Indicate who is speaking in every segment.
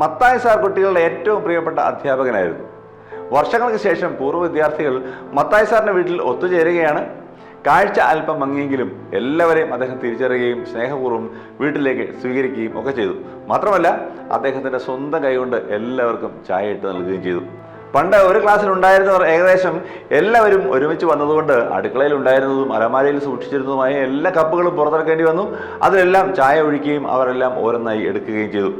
Speaker 1: മത്തായ സാർ കുട്ടികളുടെ ഏറ്റവും പ്രിയപ്പെട്ട അധ്യാപകനായിരുന്നു. വർഷങ്ങൾക്ക് ശേഷം പൂർവ വിദ്യാർത്ഥികൾ മത്തായ സാറിന്റെ വീട്ടിൽ ഒത്തുചേരുകയാണ്. കാഴ്ച അല്പം മങ്ങിയെങ്കിലും എല്ലാവരെയും അദ്ദേഹം തിരിച്ചറിയുകയും സ്നേഹപൂർവം വീട്ടിലേക്ക് സ്വീകരിക്കുകയും ഒക്കെ ചെയ്തു. മാത്രമല്ല അദ്ദേഹത്തിന്റെ സ്വന്തം കൈകൊണ്ട് എല്ലാവർക്കും ചായ ഇട്ട് നൽകുകയും ചെയ്തു. പണ്ട് ഒരു ക്ലാസ്സിൽ ഉണ്ടായിരുന്നവർ ഏകദേശം എല്ലാവരും ഒരുമിച്ച് വന്നതുകൊണ്ട് അടുക്കളയിൽ ഉണ്ടായിരുന്നതും അലമാരയിൽ സൂക്ഷിച്ചിരുന്നതുമായ എല്ലാ കപ്പുകളും പുറത്തിറക്കേണ്ടി വന്നു. അതിലെല്ലാം ചായ ഒഴിക്കുകയും അവരെല്ലാം ഓരോന്നായി എടുക്കുകയും ചെയ്തു.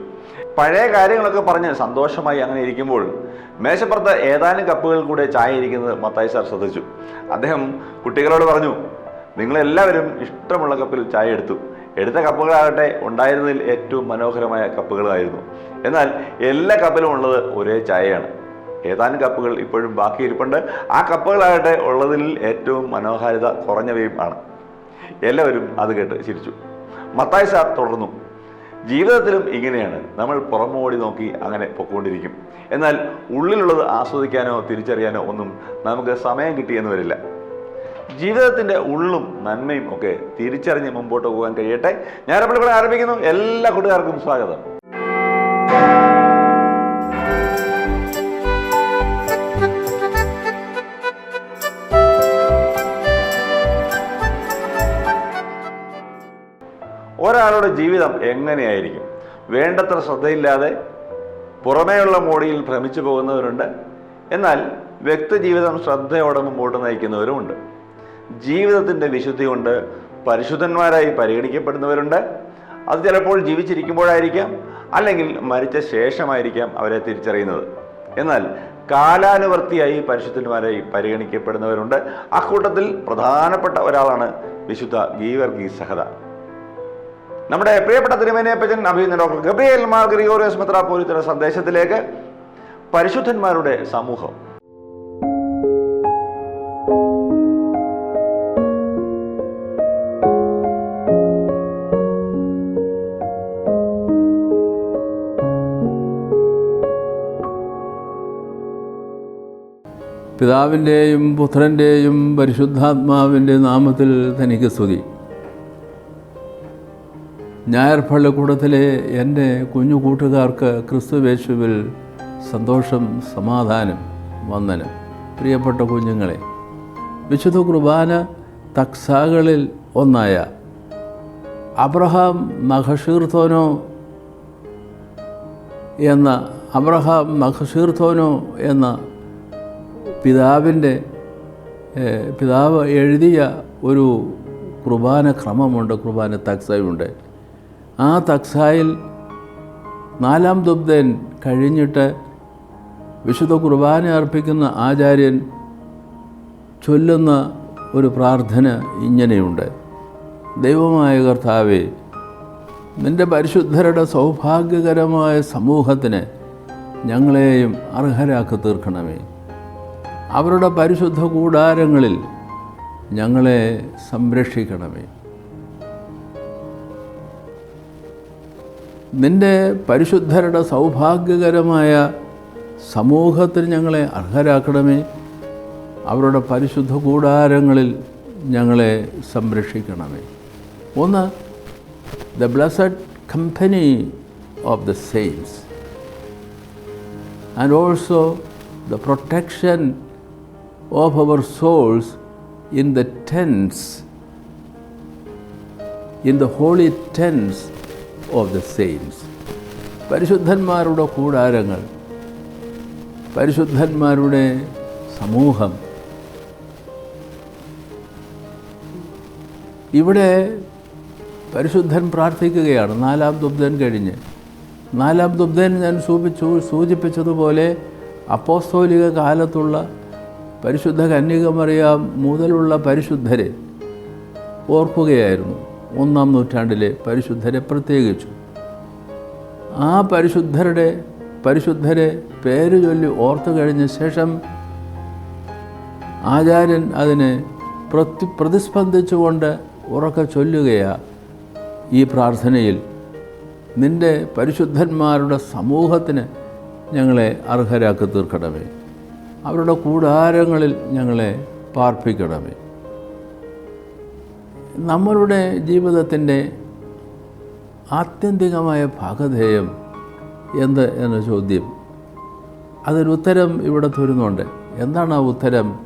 Speaker 1: പഴയ കാര്യങ്ങളൊക്കെ പറഞ്ഞ് സന്തോഷമായി അങ്ങനെ ഇരിക്കുമ്പോൾ മേശപ്പുറത്ത് ഏതാനും കപ്പുകൾ കൂടെ ചായ ഇരിക്കുന്നത് മത്തായി സാർ ശ്രദ്ധിച്ചു. അദ്ദേഹം കുട്ടികളോട് പറഞ്ഞു നിങ്ങളെല്ലാവരും ഇഷ്ടമുള്ള കപ്പിൽ ചായ എടുത്തു. എടുത്ത കപ്പുകളാകട്ടെ ഉണ്ടായിരുന്നതിൽ ഏറ്റവും മനോഹരമായ കപ്പുകളായിരുന്നു. എന്നാൽ എല്ലാ കപ്പിലും ഉള്ളത് ഒരേ ചായയാണ്. ഏതാനും കപ്പുകൾ ഇപ്പോഴും ബാക്കി ബാക്കിയിരിപ്പുണ്ട്. ആ കപ്പുകളാകട്ടെ ഉള്ളതിൽ ഏറ്റവും മനോഹാരിത കുറഞ്ഞവയും ആണ്. എല്ലാവരും അത് കേട്ട് ചിരിച്ചു. മത്തായി സാർ തുടർന്നു. ജീവിതത്തിലും ഇങ്ങനെയാണ്. നമ്മൾ പുറമോടി നോക്കി അങ്ങനെ പൊക്കോണ്ടിരിക്കും. എന്നാൽ ഉള്ളിലുള്ളത് ആസ്വദിക്കാനോ തിരിച്ചറിയാനോ ഒന്നും നമുക്ക് സമയം കിട്ടിയെന്ന് വരില്ല. ജീവിതത്തിന്റെ ഉള്ളും നന്മയും ഒക്കെ തിരിച്ചറിഞ്ഞ് മുമ്പോട്ട് പോകാൻ കഴിയട്ടെ. ഞാനപ്പോൾ ഇവിടെ ആരംഭിക്കുന്നു. എല്ലാ കൂട്ടുകാർക്കും സ്വാഗതം. ഒരാളുടെ ജീവിതം എങ്ങനെയായിരിക്കും? വേണ്ടത്ര ശ്രദ്ധയില്ലാതെ പുറമേയുള്ള മോടിയിൽ ഭ്രമിച്ചു പോകുന്നവരുണ്ട്. എന്നാൽ വ്യക്തിജീവിതം ശ്രദ്ധയോടെ മുമ്പോട്ട് നയിക്കുന്നവരുമുണ്ട്. ജീവിതത്തിന്റെ വിശുദ്ധി കൊണ്ട് പരിശുദ്ധന്മാരായി പരിഗണിക്കപ്പെടുന്നവരുണ്ട്. അത് ചിലപ്പോൾ ജീവിച്ചിരിക്കുമ്പോഴായിരിക്കാം അല്ലെങ്കിൽ മരിച്ച ശേഷമായിരിക്കാം അവരെ തിരിച്ചറിയുന്നത്. എന്നാൽ കാലാനുവർത്തിയായി പരിശുദ്ധന്മാരായി പരിഗണിക്കപ്പെടുന്നവരുണ്ട്. അക്കൂട്ടത്തിൽ പ്രധാനപ്പെട്ട ഒരാളാണ് വിശുദ്ധ ഗീവർഗീ സഹദ. നമ്മുടെ പ്രിയപ്പെട്ട തിരുമേനിയപ്പച്ചൻ അഭിനന്ദ ഡോക്ടർ ഗബ്രിയേൽ മാർ ഗ്രിഗോറിയസ് പോലീസിന്റെ സന്ദേശത്തിലേക്ക് പരിശുദ്ധന്മാരുടെ സമൂഹം.
Speaker 2: പിതാവിന്റെയും പുത്രന്റെയും പരിശുദ്ധാത്മാവിന്റെ നാമത്തിൽ തനിക്ക് സ്തുതി. ഞായർ പള്ളിക്കൂടത്തിലെ എന്റെ കുഞ്ഞു കൂട്ടുകാർക്ക് ക്രിസ്തുവേശുവിൽ സന്തോഷം സമാധാനം വന്ദനം. പ്രിയപ്പെട്ട കുഞ്ഞുങ്ങളെ വിശുദ്ധ കുർബാന തക്സാകളിൽ ഒന്നായ അബ്രഹാം നഖഷീർത്തോനോ എന്ന അബ്രഹാം നഖഷീർത്തോനോ എന്ന പിതാവിന്റെ പിതാവ് എഴുതിയ ഒരു കുർബാന ക്രമമുണ്ട് കുർബാന തക്സയുണ്ട്. ആ തക്സായിൽ നാലാം ദുബ്ദൻ കഴിഞ്ഞിട്ട് വിശുദ്ധ കുർബാന അർപ്പിക്കുന്ന ആചാര്യൻ ചൊല്ലുന്ന ഒരു പ്രാർത്ഥന ഇങ്ങനെയുണ്ട്. ദൈവമായ കർത്താവേ നിന്റെ പരിശുദ്ധരുടെ സൗഭാഗ്യകരമായ സമൂഹത്തിന് ഞങ്ങളെയും അർഹരാക്കി തീർക്കണമേ. അവരുടെ പരിശുദ്ധ കൂടാരങ്ങളിൽ ഞങ്ങളെ സംരക്ഷിക്കണമേ. നിന്റെ പരിശുദ്ധരുടെ സൗഭാഗ്യകരമായ സമൂഹത്തിന് ഞങ്ങളെ അർഹരാക്കണമേ. അവരുടെ പരിശുദ്ധ കൂടാരങ്ങളിൽ ഞങ്ങളെ സംരക്ഷിക്കണമേ. ഒന്ന് the blessed company of the saints and also the protection of our souls in the tents in the holy tents of the saints പരിശുദ്ധന്മാരുടെ കൂടാരങ്ങൾ പരിശുദ്ധന്മാരുടെ സമൂഹം. ഇവിടെ പരിശുദ്ധൻ പ്രാർത്ഥിക്കുകയാണ്. നാലാം ദുബ്ദൻ കഴിഞ്ഞ്. നാലാം ദുബ്ദൻ ഞാൻ സൂപിച്ചു സൂചിപ്പിച്ചതുപോലെ അപ്പോസ്തോലിക കാലത്തുള്ള പരിശുദ്ധ കന്യകമറിയാം മുതലുള്ള പരിശുദ്ധരെ ഓർക്കുകയായിരുന്നു. ഒന്നാം നൂറ്റാണ്ടിലെ പരിശുദ്ധരെ പ്രത്യേകിച്ചു. ആ പരിശുദ്ധരുടെ പരിശുദ്ധരെ പേര് ചൊല്ലി ഓർത്തു കഴിഞ്ഞ ശേഷം ആചാര്യൻ അതിനെ പ്രതി പ്രതിസ്പന്ദിച്ചുകൊണ്ട് ഉറക്കെ ചൊല്ലുകയാ ഈ പ്രാർത്ഥനയിൽ. നിന്റെ പരിശുദ്ധന്മാരുടെ സമൂഹത്തിന് ഞങ്ങളെ അർഹരാക്കി തീർക്കണമേ. അവരുടെ കൂടാരങ്ങളിൽ ഞങ്ങളെ പാർപ്പിക്കണമേ. നമ്മളുടെ ജീവിതത്തിന്റെ ആത്യന്തികമായ ഭാഗധേയം എന്ത് എന്ന ചോദ്യം. അതിന് ഉത്തരം ഇവിടെ തരുന്നുണ്ട്. എന്താണ് ആ ഉത്തരം?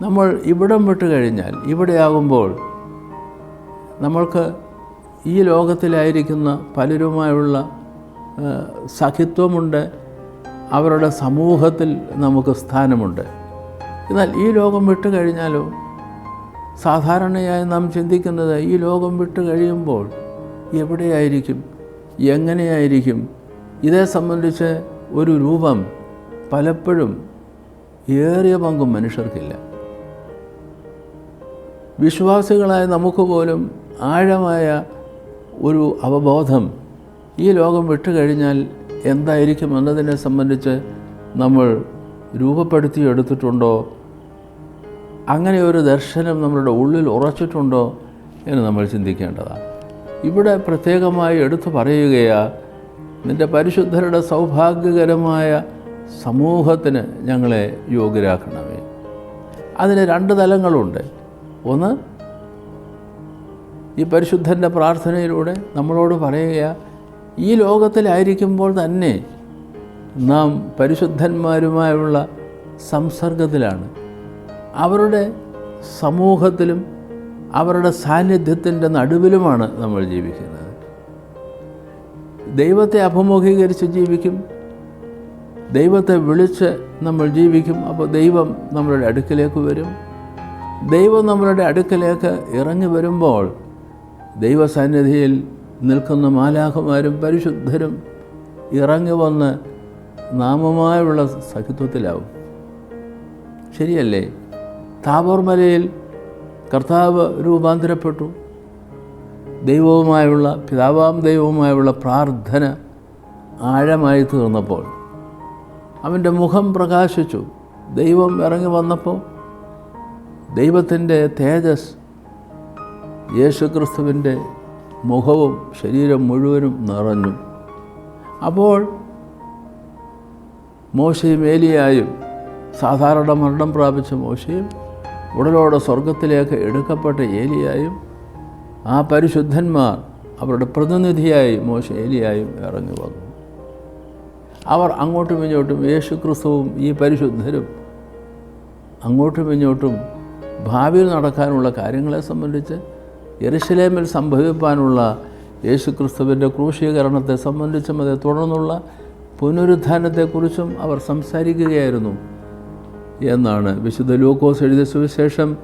Speaker 2: നമ്മൾ ഇവിടം വിട്ട് കഴിഞ്ഞാൽ ഇവിടെയാകുമ്പോൾ നമ്മൾക്ക് ഈ ലോകത്തിലായിരിക്കുന്ന പലരുമായുള്ള സഖിത്വമുണ്ട്. അവരുടെ സമൂഹത്തിൽ നമുക്ക് സ്ഥാനമുണ്ട്. എന്നാൽ ഈ ലോകം വിട്ട് കഴിഞ്ഞാലോ? സാധാരണയായി നാം ചിന്തിക്കുന്നത് ഈ ലോകം വിട്ട് കഴിയുമ്പോൾ എവിടെയായിരിക്കും എങ്ങനെയായിരിക്കും? ഇതേ സംബന്ധിച്ച് ഒരു രൂപം പലപ്പോഴും ഏറിയ പങ്കും മനുഷ്യർക്കില്ല. വിശ്വാസികളായ നമുക്ക് പോലും ആഴമായ ഒരു അവബോധം ഈ ലോകം വിട്ടുകഴിഞ്ഞാൽ എന്തായിരിക്കും എന്നതിനെ സംബന്ധിച്ച് നമ്മൾ രൂപപ്പെടുത്തിയെടുത്തിട്ടുണ്ടോ അങ്ങനെ ഒരു ദർശനം നമ്മളുടെ ഉള്ളിൽ ഉറച്ചിട്ടുണ്ടോ എന്ന് നമ്മൾ ചിന്തിക്കേണ്ടതാണ്. ഇവിടെ പ്രത്യേകമായി എടുത്തു പറയുകയാ നിന്റെ പരിശുദ്ധരുടെ സൗഭാഗ്യകരമായ സമൂഹത്തിന് ഞങ്ങളെ യോഗ്യരാക്കണമേ. അതിന് രണ്ട് തലങ്ങളുണ്ട്. ഒന്ന് ഈ പരിശുദ്ധന്റെ പ്രാർത്ഥനയിലൂടെ നമ്മളോട് പറയുക ഈ ലോകത്തിലായിരിക്കുമ്പോൾ തന്നെ നാം പരിശുദ്ധന്മാരുമായുള്ള സംസർഗത്തിലാണ്. അവരുടെ സമൂഹത്തിലും അവരുടെ സാന്നിധ്യത്തിന്റെ നടുവിലുമാണ് നമ്മൾ ജീവിക്കുന്നത്. ദൈവത്തെ അഭിമുഖീകരിച്ച് ജീവിക്കും. ദൈവത്തെ വിളിച്ച് നമ്മൾ ജീവിക്കും. അപ്പോൾ ദൈവം നമ്മളുടെ അടുക്കിലേക്ക് വരും. ദൈവം നമ്മളുടെ അടുക്കിലേക്ക് ഇറങ്ങി വരുമ്പോൾ ദൈവസന്നിധിയിൽ നിൽക്കുന്ന മാലാഖമാരും പരിശുദ്ധരും ഇറങ്ങി വന്ന് നാമമായുള്ള സഹിത്വത്തിലാവും. ശരിയല്ലേ? താബോർ മലയിൽ കർത്താവ് രൂപാന്തരപ്പെട്ടു. ദൈവവുമായുള്ള പിതാവാം ദൈവവുമായുള്ള പ്രാർത്ഥന ആഴമായി തീർന്നപ്പോൾ അവന്റെ മുഖം പ്രകാശിച്ചു. ദൈവം ഇറങ്ങി വന്നപ്പോൾ ദൈവത്തിന്റെ തേജസ് യേശുക്രിസ്തുവിന്റെ മുഖവും ശരീരം മുഴുവനും നിറഞ്ഞു. അപ്പോൾ മോശയും ഏലിയായും സാധാരണ മരണം പ്രാപിച്ച മോശയും ഉടലോടെ സ്വർഗത്തിലേക്ക് എടുക്കപ്പെട്ട ഏലിയായും ആ പരിശുദ്ധന്മാർ അവരുടെ പ്രതിനിധിയായി മോശ ഏലിയായും ഇറങ്ങി വന്നു. അവർ അങ്ങോട്ടും ഇങ്ങോട്ടും യേശുക്രിസ്തുവും ഈ പരിശുദ്ധരും അങ്ങോട്ടും ഇങ്ങോട്ടും ഭാവിയിൽ നടക്കാനുള്ള കാര്യങ്ങളെ സംബന്ധിച്ച് യെരുശലേമിൽ സംഭവിപ്പാനുള്ള യേശുക്രിസ്തുവിന്റെ ക്രൂശീകരണത്തെ സംബന്ധിച്ചും അതേ തുടർന്നുള്ള പുനരുദ്ധാനത്തെക്കുറിച്ചും അവർ സംസാരിക്കുകയായിരുന്നു. എന്നാണ് വിശുദ്ധ ലൂക്കോസ് എഴുതിയ സുവിശേഷം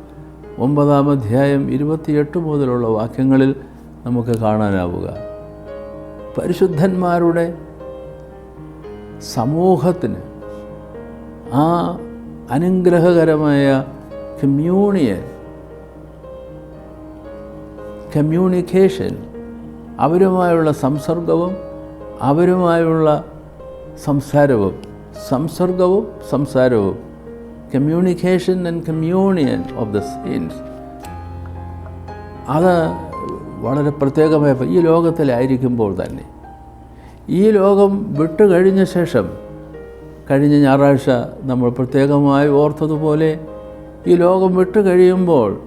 Speaker 2: ഒമ്പതാം അധ്യായം ഇരുപത്തിയെട്ട് മുതലുള്ള വാക്യങ്ങളിൽ നമുക്ക് കാണാനാവുക. പരിശുദ്ധന്മാരുടെ സമൂഹത്തിന് ആ അനുഗ്രഹകരമായ കമ്മ്യൂണിയൻ കമ്മ്യൂണിക്കേഷൻ അവരുമായുള്ള സംസർഗവും അവരുമായുള്ള സംസാരവും സംസർഗവും സംസാരവും communication and communion of the saints അത് വളരെ പ്രത്യേകമായ ഈ ലോകത്തിലായിരിക്കുമ്പോൾ തന്നെ. ഈ ലോകം വിട്ടു കഴിഞ്ഞ ശേഷം കഴിഞ്ഞ ഞായറാഴ്ച നമ്മൾ പ്രത്യേകമായി ഓർത്തതുപോലെ ഈ ലോകം വിട്ടു കഴിയുമ്പോൾ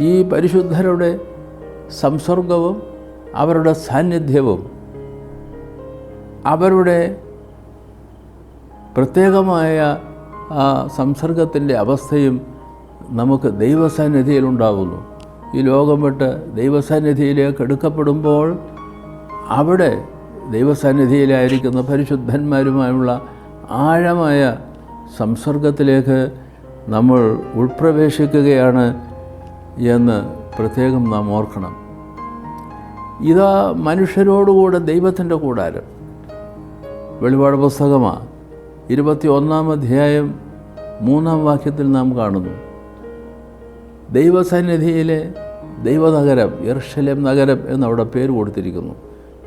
Speaker 2: ഈ പരിശുദ്ധരുടെ സംസർഗവും അവരുടെ സാന്നിധ്യവും അവരുടെ പ്രത്യേകമായ ആ സംസർഗത്തിന്റെ അവസ്ഥയും നമുക്ക് ദൈവസാന്നിധിയിലുണ്ടാകുന്നു. ഈ ലോകം വിട്ട് ദൈവസാന്നിധിയിലേക്ക് എടുക്കപ്പെടുമ്പോൾ അവിടെ ദൈവസാന്നിധിയിലായിരിക്കുന്ന പരിശുദ്ധന്മാരുമായുള്ള ആഴമായ സംസർഗത്തിലേക്ക് നമ്മൾ ഉൾപ്രവേശിക്കുകയാണ് എന്ന് പ്രത്യേകം നാം ഓർക്കണം. ഇതാ മനുഷ്യരോടുകൂടെ ദൈവത്തിന്റെ കൂടാരം. വെളിപാട് പുസ്തകമാണ് ഇരുപത്തി ഒന്നാം അധ്യായം മൂന്നാം വാക്യത്തിൽ നാം കാണുന്നു. ദൈവസന്നിധിയിലെ ദൈവനഗരം എർഷലേം നഗരം എന്നവിടെ പേര് കൊടുത്തിരിക്കുന്നു.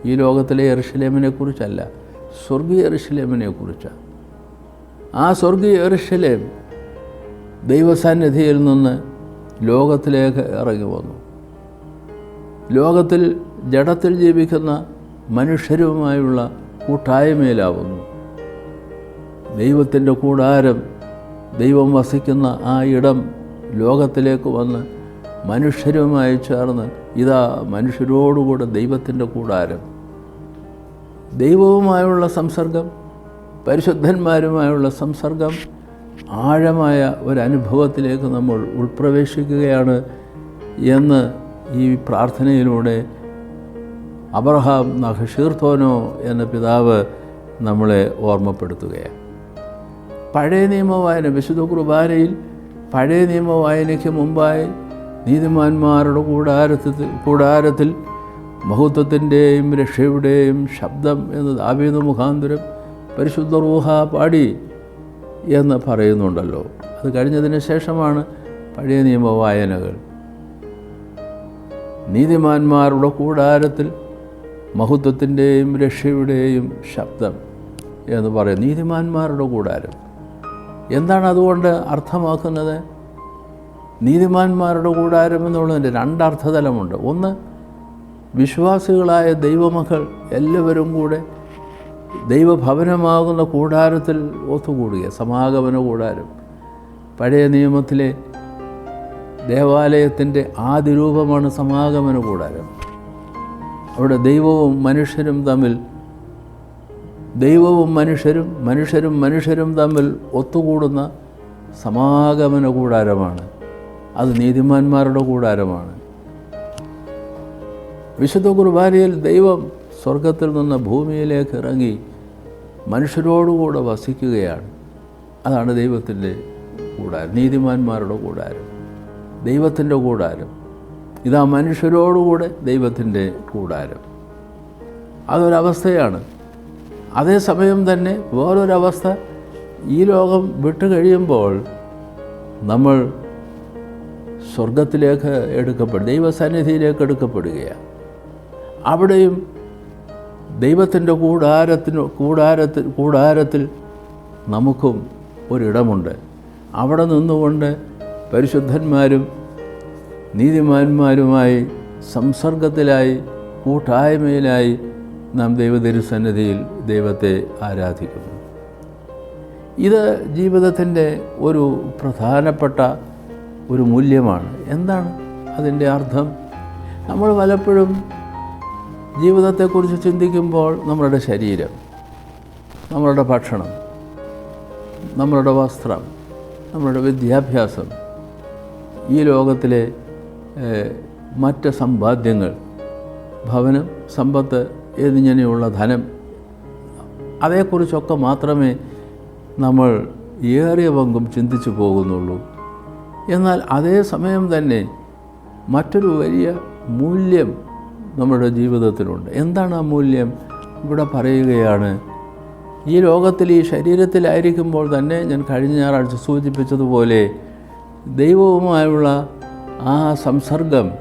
Speaker 2: ഈ ലോകത്തിലെ എർഷലേമിനെ കുറിച്ചല്ല സ്വർഗീയ എർഷലേമിനെ കുറിച്ചാണ്. ആ സ്വർഗീയ എർഷലേം ദൈവസാന്നിധിയിൽ നിന്ന് ലോകത്തിലേക്ക് ഇറങ്ങി വന്നു. ലോകത്തിൽ ജഡത്തിൽ ജീവിക്കുന്ന മനുഷ്യരുമായുള്ള കൂട്ടായ്മയിലാവുന്നു. ദൈവത്തിന്റെ കൂടാരം ദൈവം വസിക്കുന്ന ആ ഇടം ലോകത്തിലേക്ക് വന്ന് മനുഷ്യരുമായി ചേർന്ന് ഇതാ മനുഷ്യരോടുകൂടെ ദൈവത്തിന്റെ കൂടാരം. ദൈവവുമായുള്ള സംസർഗം പരിശുദ്ധന്മാരുമായുള്ള സംസർഗം ആഴമായ ഒരനുഭവത്തിലേക്ക് നമ്മൾ ഉൾപ്രവേശിക്കുകയാണ് എന്ന് ഈ പ്രാർത്ഥനയിലൂടെ അബ്രഹാം നഹഷീർത്തോനോ എന്ന പിതാവ് നമ്മളെ ഓർമ്മപ്പെടുത്തുകയാണ്. പഴയ നിയമ വായന വിശുദ്ധ കുർബാനയിൽ പഴയ നിയമ വായനയ്ക്ക് മുമ്പായി നീതിമാന്മാരുടെ കൂടാരത്തിൽ കൂടാരത്തിൽ മഹത്വത്തിന്റെയും രക്ഷയുടെയും ശബ്ദം എന്ന് ദാവീദ് മുഖാന്തരം പരിശുദ്ധ റൂഹ പാടി എന്ന് പറയുന്നുണ്ടല്ലോ. അത് കഴിഞ്ഞതിന് ശേഷമാണ് പഴയ നിയമ വായനകൾ നീതിമാന്മാരുടെ കൂടാരത്തിൽ മഹത്വത്തിന്റെയും രക്ഷയുടെയും ശബ്ദം എന്ന് പറയും നീതിമാന്മാരുടെ കൂടാരം. എന്താണ് അതുകൊണ്ട് അർത്ഥമാക്കുന്നത്? നീതിമാന്മാരുടെ കൂടാരം എന്നുള്ളതിന്റെ രണ്ടർത്ഥതലമുണ്ട് ഒന്ന് വിശ്വാസികളായ ദൈവമക്കൾ എല്ലാവരും കൂടെ ദൈവഭവനമാകുന്ന കൂടാരത്തിൽ ഒത്തുകൂടുക സമാഗമന കൂടാരം. പഴയ നിയമത്തിലെ ദേവാലയത്തിന്റെ ആദിരൂപമാണ് സമാഗമന കൂടാരം. അവിടെ ദൈവവും മനുഷ്യരും തമ്മിൽ ദൈവവും മനുഷ്യരും മനുഷ്യരും മനുഷ്യരും തമ്മിൽ ഒത്തുകൂടുന്ന സമാഗമന കൂടാരമാണ്. അത് നീതിമാന്മാരുടെ കൂടാരമാണ്. വിശുദ്ധ കുർബാനയിൽ ദൈവം സ്വർഗത്തിൽ നിന്ന് ഭൂമിയിലേക്ക് ഇറങ്ങി മനുഷ്യരോടുകൂടെ വസിക്കുകയാണ്. അതാണ് ദൈവത്തിന്റെ കൂടാരം നീതിമാന്മാരുടെ കൂടാരം ദൈവത്തിന്റെ കൂടാരം. ഇതാ മനുഷ്യരോടുകൂടെ ദൈവത്തിന്റെ കൂടാരം. അതൊരവസ്ഥയാണ്. അതേസമയം തന്നെ വേറൊരവസ്ഥ ഈ ലോകം വിട്ടു കഴിയുമ്പോൾ നമ്മൾ സ്വർഗത്തിലേക്ക് എടുക്കപ്പെടും ദൈവസന്നിധിയിലേക്ക് എടുക്കപ്പെടുകയാണ്. അവിടെയും ദൈവത്തിന്റെ കൂടാരത്തിന് കൂടാരത്തിൽ കൂടാരത്തിൽ നമുക്കും ഒരിടമുണ്ട്. അവിടെ നിന്നുകൊണ്ട് പരിശുദ്ധന്മാരും നീതിമാന്മാരുമായി സംസർഗത്തിലായി കൂട്ടായ്മയിലായി നാം ദൈവതിരുസന്നിധിയിൽ ദൈവത്തെ ആരാധിക്കുന്നു. ഇത് ജീവിതത്തിന്റെ ഒരു പ്രധാനപ്പെട്ട ഒരു മൂല്യമാണ്. എന്താണ് അതിന്റെ അർത്ഥം? നമ്മൾ പലപ്പോഴും ജീവിതത്തെക്കുറിച്ച് ചിന്തിക്കുമ്പോൾ നമ്മളുടെ ശരീരം നമ്മളുടെ ഭക്ഷണം നമ്മളുടെ വസ്ത്രം നമ്മളുടെ വിദ്യാഭ്യാസം ഈ ലോകത്തിലെ മറ്റ് സമ്പാദ്യങ്ങൾ ഭവനം സമ്പത്ത് എന്നിങ്ങനെയുള്ള ധനം. അതേക്കുറിച്ചൊക്കെ മാത്രമേ നമ്മൾ ഏറിയ പങ്കും ചിന്തിച്ചു പോകുന്നുള്ളൂ. എന്നാൽ അതേ സമയം തന്നെ മറ്റൊരു വലിയ മൂല്യം നമ്മുടെ ജീവിതത്തിലുണ്ട്. എന്താണ് ആ മൂല്യം? ഇവിടെ പറയുകയാണ് ഈ ലോകത്തിൽ ഈ ശരീരത്തിലായിരിക്കുമ്പോൾ തന്നെ ഞാൻ കഴിഞ്ഞ ഞായറാഴ്ച സൂചിപ്പിച്ചതുപോലെ ദൈവവുമായുള്ള ആ സംസർഗം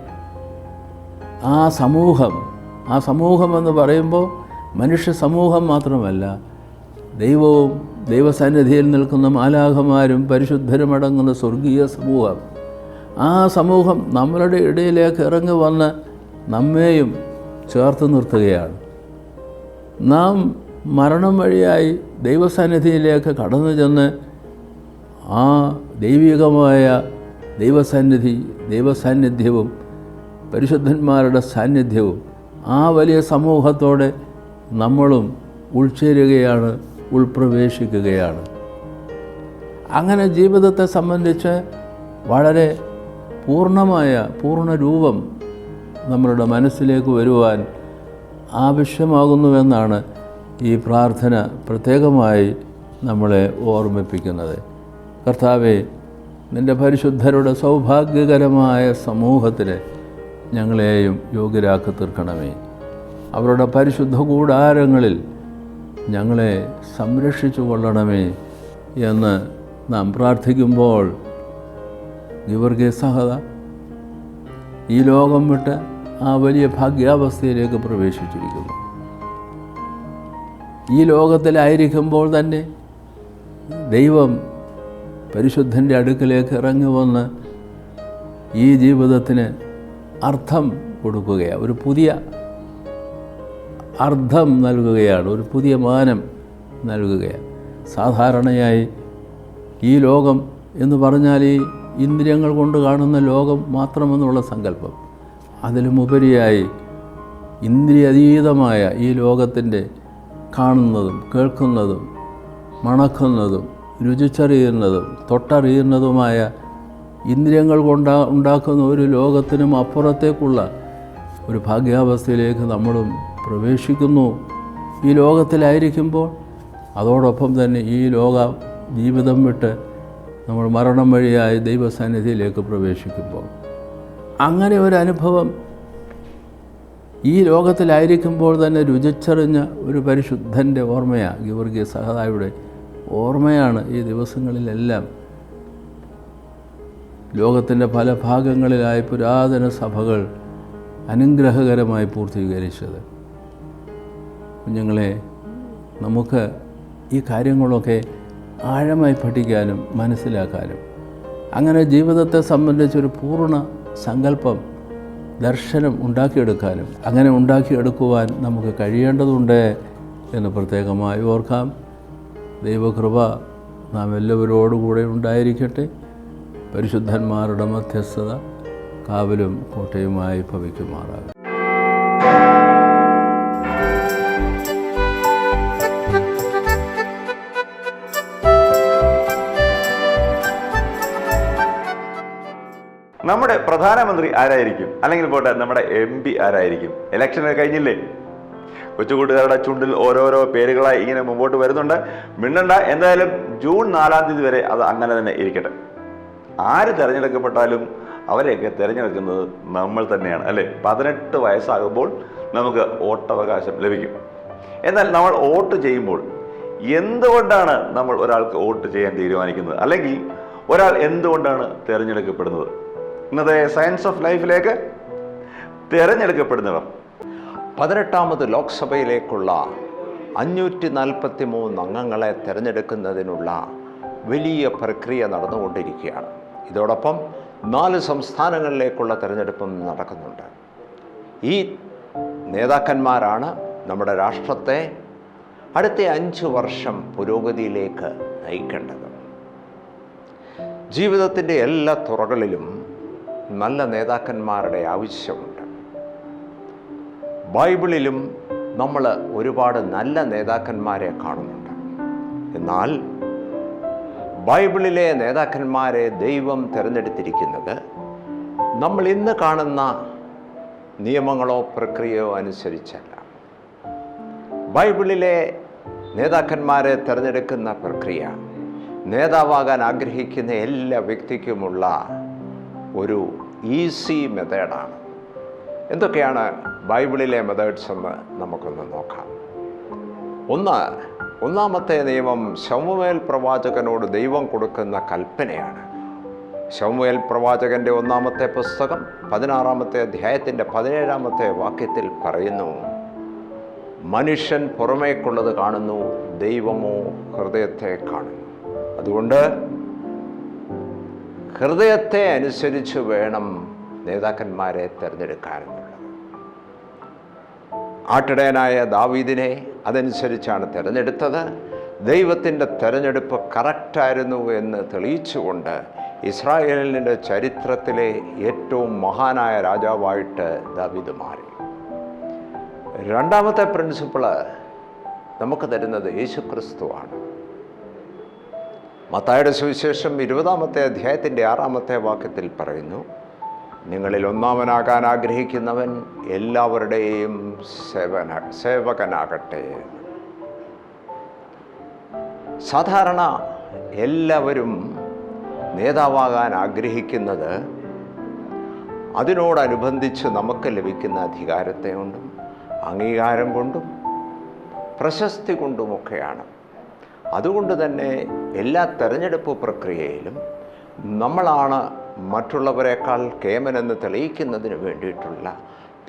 Speaker 2: ആ സമൂഹം ആ സമൂഹമെന്ന് പറയുമ്പോൾ മനുഷ്യ സമൂഹം മാത്രമല്ല ദൈവവും ദൈവസന്നിധിയിൽ നിൽക്കുന്ന മാലാഖമാരും പരിശുദ്ധരും അടങ്ങുന്ന സ്വർഗീയ സമൂഹം. ആ സമൂഹം നമ്മളുടെ ഇടയിലേക്ക് ഇറങ്ങി വന്ന് നമ്മെയും ചേർത്ത് നിർത്തുകയാണ്. നാം മരണം വഴിയായി ദൈവസന്നിധിയിലേക്ക് കടന്നു ചെന്ന് ആ ദൈവികമായ ദൈവസന്നിധി ദൈവസാന്നിധ്യവും പരിശുദ്ധന്മാരുടെ സാന്നിധ്യവും ആ വലിയ സമൂഹത്തോടെ നമ്മളും ഉൾച്ചേരുകയാണ് ഉൾപ്രവേശിക്കുകയാണ്. അങ്ങനെ ജീവിതത്തെ സംബന്ധിച്ച് വളരെ പൂർണമായ പൂർണരൂപം നമ്മളുടെ മനസ്സിലേക്ക് വരുവാൻ ആവശ്യമാകുന്നുവെന്നാണ് ഈ പ്രാർത്ഥന പ്രത്യേകമായി നമ്മളെ ഓർമ്മിപ്പിക്കുന്നത്. കർത്താവെ നിന്റെ പരിശുദ്ധരുടെ സൗഭാഗ്യകരമായ സമൂഹത്തിന് ഞങ്ങളെയും യോഗ്യരാക്കി തീർക്കണമേ. അവരുടെ പരിശുദ്ധ കൂടാരങ്ങളിൽ ഞങ്ങളെ സംരക്ഷിച്ചു കൊള്ളണമേ എന്ന് നാം പ്രാർത്ഥിക്കുമ്പോൾ ഗിവർഗെ സഹത ഈ ലോകം വിട്ട് ആ വലിയ ഭാഗ്യാവസ്ഥയിലേക്ക് പ്രവേശിച്ചിരിക്കുന്നു. ഈ ലോകത്തിലായിരിക്കുമ്പോൾ തന്നെ ദൈവം പരിശുദ്ധന്റെ അടുക്കലേക്ക് ഇറങ്ങി വന്ന് ഈ ജീവിതത്തിന് അർത്ഥം കൊടുക്കുകയാണ്. ഒരു പുതിയ അർത്ഥം നൽകുകയാണ്. ഒരു പുതിയ മാനം നൽകുകയാണ്. സാധാരണയായി ഈ ലോകം എന്ന് പറഞ്ഞാൽ ഈ ഇന്ദ്രിയങ്ങൾ കൊണ്ട് കാണുന്ന ലോകം മാത്രമെന്നുള്ള സങ്കല്പം. അതിലുമുപരിയായി ഇന്ദ്രിയതീതമായ ഈ ലോകത്തിന്റെ കാണുന്നതും കേൾക്കുന്നതും മണക്കുന്നതും രുചിച്ചറിയുന്നതും തൊട്ടറിയുന്നതുമായ ഇന്ദ്രിയങ്ങൾ കൊണ്ടാ ഉണ്ടാക്കുന്ന ഒരു ലോകത്തിനും അപ്പുറത്തേക്കുള്ള ഒരു ഭാഗ്യാവസ്ഥയിലേക്ക് നമ്മളും പ്രവേശിക്കുന്നു. ഈ ലോകത്തിലായിരിക്കുമ്പോൾ അതോടൊപ്പം തന്നെ ഈ ലോക ജീവിതം വിട്ട് നമ്മൾ മരണം വഴിയായി ദൈവസന്നിധിയിലേക്ക് പ്രവേശിക്കുമ്പോൾ. അങ്ങനെ ഒരു അനുഭവം ഈ ലോകത്തിലായിരിക്കുമ്പോൾ തന്നെ രുചിച്ചറിഞ്ഞ ഒരു പരിശുദ്ധന്റെ ഓർമ്മയാണ്. ഗീവർഗീയ സഹതായുടെ ഓർമ്മയാണ് ഈ ദിവസങ്ങളിലെല്ലാം ലോകത്തിന്റെ പല ഭാഗങ്ങളിലായി പുരാതന സഭകൾ അനുഗ്രഹകരമായി പൂർത്തീകരിച്ചത്. കുഞ്ഞുങ്ങളെ നമുക്ക് ഈ കാര്യങ്ങളൊക്കെ ആഴമായി പഠിക്കാനും മനസ്സിലാക്കാനും അങ്ങനെ ജീവിതത്തെ സംബന്ധിച്ചൊരു പൂർണ സങ്കല്പം ദർശനം ഉണ്ടാക്കിയെടുക്കാനും അങ്ങനെ ഉണ്ടാക്കിയെടുക്കുവാൻ നമുക്ക് കഴിയേണ്ടതുണ്ട് എന്ന് പ്രത്യേകമായി ഓർക്കാം. ദൈവകൃപ നാം എല്ലാവരോടുകൂടെ ഉണ്ടായിരിക്കട്ടെ. പരിശുദ്ധന്മാരുടെ മധ്യസ്ഥത കാവലും കോട്ടയുമായി ഭവിക്കുമാറാകും
Speaker 1: നമ്മുടെ പ്രധാനമന്ത്രി ആരായിരിക്കും? അല്ലെങ്കിൽ പോട്ടെ നമ്മുടെ എം പി ആരായിരിക്കും? ഇലക്ഷൻ കഴിഞ്ഞില്ലേ? കൊച്ചുകൂട്ടുകാരുടെ ചുണ്ടിൽ ഓരോരോ പേരുകളായി ഇങ്ങനെ മുമ്പോട്ട് വരുന്നുണ്ട്. മിണ്ണണ്ട എന്തായാലും ജൂൺ നാലാം തീയതി വരെ അത് അങ്ങനെ തന്നെ ഇരിക്കട്ടെ. ആര് തിരഞ്ഞെടുക്കപ്പെട്ടാലും അവരെയൊക്കെ തിരഞ്ഞെടുക്കുന്നത് നമ്മൾ തന്നെയാണ് അല്ലേ? പതിനെട്ട് വയസ്സാകുമ്പോൾ നമുക്ക് വോട്ടവകാശം ലഭിക്കും. എന്നാൽ നമ്മൾ വോട്ട് ചെയ്യുമ്പോൾ എന്തുകൊണ്ടാണ് നമ്മൾ ഒരാൾക്ക് വോട്ട് ചെയ്യാൻ തീരുമാനിക്കുന്നത്? അല്ലെങ്കിൽ ഒരാൾ എന്തുകൊണ്ടാണ് തിരഞ്ഞെടുക്കപ്പെടുന്നത്? ഇന്നത്തെ സയൻസ് ഓഫ് ലൈഫിലേക്ക് തിരഞ്ഞെടുക്കപ്പെടുന്നവർ.
Speaker 3: പതിനെട്ടാമത് ലോക്സഭയിലേക്കുള്ള അഞ്ഞൂറ്റി നാൽപ്പത്തി മൂന്ന് അംഗങ്ങളെ തിരഞ്ഞെടുക്കുന്നതിനുള്ള വലിയ പ്രക്രിയ നടന്നുകൊണ്ടിരിക്കുകയാണ്. ഇതോടൊപ്പം നാല് സംസ്ഥാനങ്ങളിലേക്കുള്ള തിരഞ്ഞെടുപ്പും നടക്കുന്നുണ്ട്. ഈ നേതാക്കന്മാരാണ് നമ്മുടെ രാഷ്ട്രത്തെ അടുത്ത അഞ്ച് വർഷം പുരോഗതിയിലേക്ക് നയിക്കേണ്ടത്. ജീവിതത്തിന്റെ എല്ലാ തുറകളിലും നല്ല നേതാക്കന്മാരുടെ ആവശ്യമുണ്ട്. ബൈബിളിലും നമ്മൾ ഒരുപാട് നല്ല നേതാക്കന്മാരെ കാണുന്നുണ്ട്. എന്നാൽ ബൈബിളിലെ നേതാക്കന്മാരെ ദൈവം തിരഞ്ഞെടുത്തിരിക്കുന്നത് നമ്മൾ ഇന്ന് കാണുന്ന നിയമങ്ങളോ പ്രക്രിയയോ അനുസരിച്ചല്ല. ബൈബിളിലെ നേതാക്കന്മാരെ തിരഞ്ഞെടുക്കുന്ന പ്രക്രിയ നേതാവാകാൻ ആഗ്രഹിക്കുന്ന എല്ലാ വ്യക്തിക്കുമുള്ള ഒരു ഈസി മെത്തേഡാണ് എന്തൊക്കെയാണ് ബൈബിളിലെ മെത്തേഡ്സ് എന്ന് നമുക്കൊന്ന് നോക്കാം. ഒന്ന് ഒന്നാമത്തെ നിയമം ശമുവേൽ പ്രവാചകനോട് ദൈവം കൊടുക്കുന്ന കൽപ്പനയാണ്. ശമുവേൽ പ്രവാചകന്റെ ഒന്നാമത്തെ പുസ്തകം പതിനാറാമത്തെ അധ്യായത്തിന്റെ പതിനേഴാമത്തെ വാക്യത്തിൽ പറയുന്നു മനുഷ്യൻ പുറമേക്കുള്ളത് കാണുന്നു ദൈവമോ ഹൃദയത്തെ കാണുന്നു. അതുകൊണ്ട് ഹൃദയത്തെ അനുസരിച്ച് വേണം നേതാക്കന്മാരെ തിരഞ്ഞെടുക്കാനെന്നുള്ളത് ആട്ടിടയനായ ദാവീദിനെ അതനുസരിച്ചാണ് തിരഞ്ഞെടുത്തത്. ദൈവത്തിന്റെ തിരഞ്ഞെടുപ്പ് കറക്റ്റായിരുന്നു എന്ന് തെളിയിച്ചുകൊണ്ട് ഇസ്രായേലിന്റെ ചരിത്രത്തിലെ ഏറ്റവും മഹാനായ രാജാവായിട്ട് ദവിത് മാറി. രണ്ടാമത്തെ പ്രിൻസിപ്പിൾ നമുക്ക് തരുന്നത് യേശുക്രിസ്തുവാണ് മത്തായുടെ സുവിശേഷം ഇരുപതാമത്തെ അധ്യായത്തിന്റെ ആറാമത്തെ വാക്യത്തിൽ പറയുന്നു നിങ്ങളിൽ ഒന്നാമനാകാൻ ആഗ്രഹിക്കുന്നവൻ എല്ലാവരുടെയും സേവന സേവകനാകട്ടെ. സാധാരണ എല്ലാവരും നേതാവാകാൻ ആഗ്രഹിക്കുന്നത് അതിനോടനുബന്ധിച്ച് നമുക്ക് ലഭിക്കുന്ന അധികാരത്തെ കൊണ്ടും അംഗീകാരം കൊണ്ടും പ്രശസ്തി കൊണ്ടുമൊക്കെയാണ്. അതുകൊണ്ട് തന്നെ എല്ലാ തെരഞ്ഞെടുപ്പ് പ്രക്രിയയിലും നമ്മളാണ് മറ്റുള്ളവരെക്കാൾ കേമനെന്ന് തെളിയിക്കുന്നതിന് വേണ്ടിയിട്ടുള്ള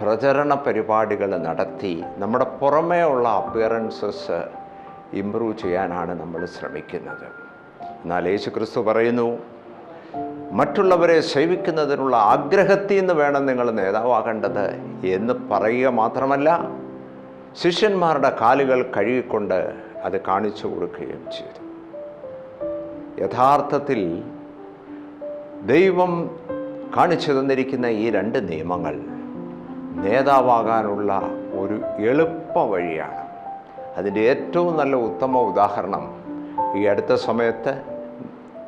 Speaker 3: പ്രചരണ പരിപാടികൾ നടത്തി നമ്മുടെ പുറമേ ഉള്ള അപ്പിയറൻസസ് ഇമ്പ്രൂവ് ചെയ്യാനാണ് നമ്മൾ ശ്രമിക്കുന്നത്. എന്നാൽ യേശു ക്രിസ്തു പറയുന്നു മറ്റുള്ളവരെ സേവിക്കുന്നതിനുള്ള ആഗ്രഹത്തിൽ നിന്ന് വേണം നിങ്ങൾ നേതാവാകേണ്ടത് എന്ന് പറയുക മാത്രമല്ല ശിഷ്യന്മാരുടെ കാലുകൾ കഴുകിക്കൊണ്ട് അത് കാണിച്ചു കൊടുക്കുകയും ചെയ്തു. യഥാർത്ഥത്തിൽ ദൈവം കാണിച്ചു തന്നിരിക്കുന്ന ഈ രണ്ട് നിയമങ്ങൾ നേതാവാകാനുള്ള ഒരു എളുപ്പ വഴിയാണ്. അതിന്റെ ഏറ്റവും നല്ല ഉത്തമ ഉദാഹരണം ഈ അടുത്ത സമയത്ത്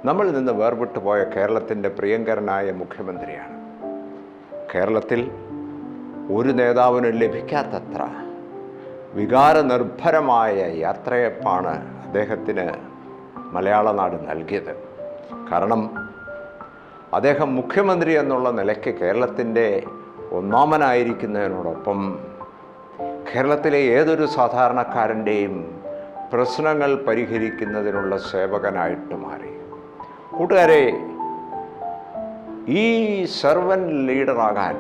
Speaker 3: നമ്മളിൽ നിന്ന് വേർപെട്ടു പോയ കേരളത്തിന്റെ പ്രിയങ്കരനായ മുഖ്യമന്ത്രിയാണ്. കേരളത്തിൽ ഒരു നേതാവിനും ലഭിക്കാത്തത്ര വികാരനിർഭരമായ യാത്രയപ്പാണ് അദ്ദേഹത്തിന് മലയാള നാട് നൽകിയത്. കാരണം അദ്ദേഹം മുഖ്യമന്ത്രി എന്നുള്ള നിലയ്ക്ക് കേരളത്തിന്റെ ഒന്നാമനായിരിക്കുന്നതിനോടൊപ്പം കേരളത്തിലെ ഏതൊരു സാധാരണക്കാരന്റെയും പ്രശ്നങ്ങൾ പരിഹരിക്കുന്നതിനുള്ള സേവകനായിട്ട് മാറി. കൂട്ടുകാരെ ഈ സെർവൻ ലീഡറാകാൻ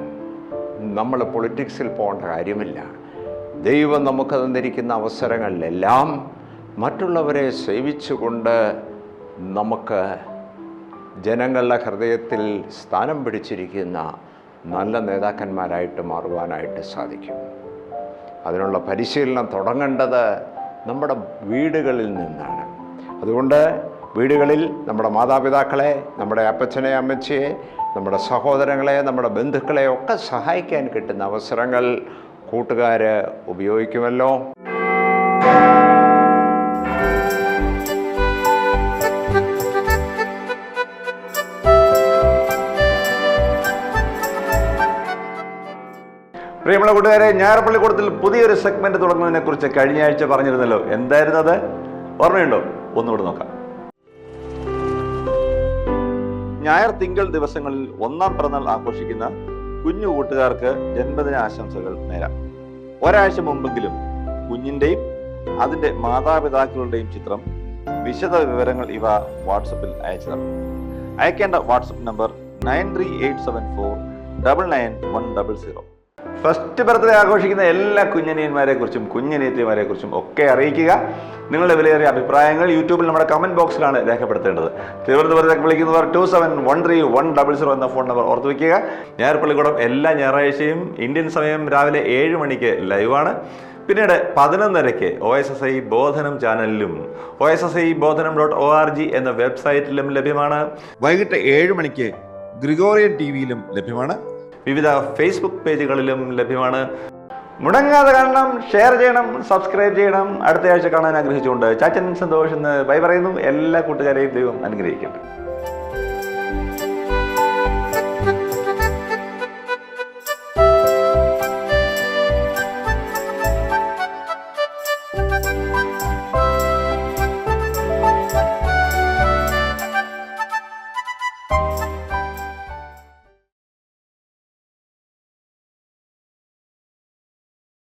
Speaker 3: നമ്മൾ പൊളിറ്റിക്സിൽ പോകേണ്ട കാര്യമില്ല. ദൈവം നമുക്ക് തന്നിരിക്കുന്ന അവസരങ്ങളിലെല്ലാം മറ്റുള്ളവരെ സേവിച്ചുകൊണ്ട് നമുക്ക് ജനങ്ങളുടെ ഹൃദയത്തിൽ സ്ഥാനം പിടിച്ചിരിക്കുന്ന നല്ല നേതാക്കന്മാരായിട്ട് മാറുവാനായിട്ട് സാധിക്കും. അതിനുള്ള പരിശീലനം തുടങ്ങേണ്ടത് നമ്മുടെ വീടുകളിൽ നിന്നാണ്. അതുകൊണ്ട് വീടുകളിൽ നമ്മുടെ മാതാപിതാക്കളെ നമ്മുടെ അപ്പച്ചനെ അമ്മച്ചിയെ നമ്മുടെ സഹോദരങ്ങളെ നമ്മുടെ ബന്ധുക്കളെ ഒക്കെ സഹായിക്കാൻ കിട്ടുന്ന അവസരങ്ങൾ കൂട്ടുകാർ ഉപയോഗിക്കുമല്ലോ.
Speaker 1: പ്രിയമുള്ള കൂട്ടുകാരെ ഞായർപ്പള്ളിക്കൂടത്തിൽ പുതിയൊരു സെഗ്മെന്റ് തുടങ്ങുന്നതിനെ കുറിച്ച് കഴിഞ്ഞ ആഴ്ച പറഞ്ഞിരുന്നല്ലോ. എന്തായിരുന്നു അത്? ഓർമ്മയുണ്ടോ? ഒന്നുകൂടെ നോക്കാം. ഞായർ തിങ്കൾ ദിവസങ്ങളിൽ ഒന്നാം പിറന്നാൾ ആഘോഷിക്കുന്ന കുഞ്ഞു കൂട്ടുകാർക്ക് ജന്മദിന ആശംസകൾ നേരാം. ഒരാഴ്ച മുമ്പെങ്കിലും കുഞ്ഞിന്റെയും അതിന്റെ മാതാപിതാക്കളുടെയും ചിത്രം വിശദ വിവരങ്ങൾ ഇവ വാട്സപ്പിൽ അയച്ചു തരണം അയക്കേണ്ട WhatsApp number nine three eight seven four double nine one double zero. First birthday ആഘോഷിക്കുന്ന എല്ലാ കുഞ്ഞനിയന്മാരെ കുറിച്ചും കുഞ്ഞനിയത്തിമാരെ കുറിച്ചും ഒക്കെ അറിയിക്കുക. നിങ്ങളുടെ വിലയേറിയ അഭിപ്രായങ്ങൾ യൂട്യൂബിൽ നമ്മുടെ കമന്റ് ബോക്സിലാണ് രേഖപ്പെടുത്തേണ്ടത്. തിരുവനന്തപുരത്തേക്ക് വിളിക്കുന്നവർ two seven one three one double zero എന്ന ഫോൺ നമ്പർ ഓർത്ത് വയ്ക്കുക ഞായർപ്പള്ളിക്കൂടം എല്ലാ ഞായറാഴ്ചയും ഇന്ത്യൻ സമയം രാവിലെ ഏഴ് മണിക്ക് ലൈവാണ് പിന്നീട് പതിനൊന്നരയ്ക്ക് O S S I Bodhanam ചാനലിലും O S S I Bodhanam dot O R G എന്ന വെബ്സൈറ്റിലും ലഭ്യമാണ്. വൈകിട്ട് ഏഴ് മണിക്ക് ഗ്രിഗോറിയൻ ടി വിയിലും ലഭ്യമാണ്. വിവിധ ഫേസ്ബുക്ക് പേജുകളിലും ലഭ്യമാണ്. മുടങ്ങാതെ കാണണം ഷെയർ ചെയ്യണം സബ്സ്ക്രൈബ് ചെയ്യണം. അടുത്ത ആഴ്ച കാണാൻ ആഗ്രഹിച്ചുകൊണ്ട് ചാച്ചൻ സന്തോഷ് എന്ന് ബൈ പറയുന്നു. എല്ലാ കൂട്ടുകാരെയും ദൈവം അനുഗ്രഹിക്കട്ടെ.